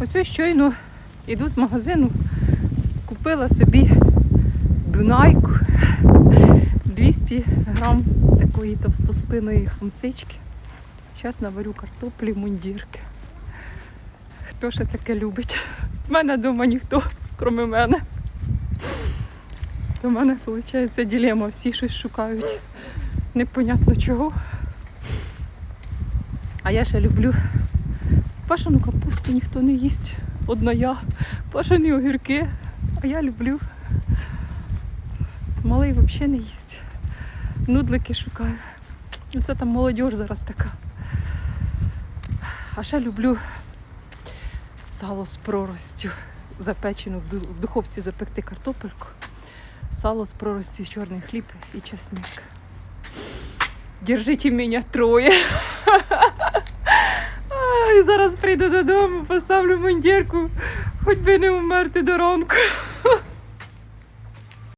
Оце щойно йду з магазину, купила собі дунайку 200 грам такої товстоспиної хамсички. Зараз наварю картоплі мундірки. Хто ще таке любить? У мене вдома ніхто, крім мене. У мене, виходить, ділема, всі щось шукають. Непонятно чого. А я ще люблю Пашану капусту ніхто не їсть. Одна я. Пашані огірки. А я люблю. Малий взагалі не їсть. Нудлики шукаю. Оце там молодь зараз така. А ще люблю сало з проростю. Запечену в в духовці запекти картопельку. Сало з проростю, чорний хліб і чесник. Держите мене троє. Зараз прийду додому, поставлю мундірку, хоч би не умерти до ранку.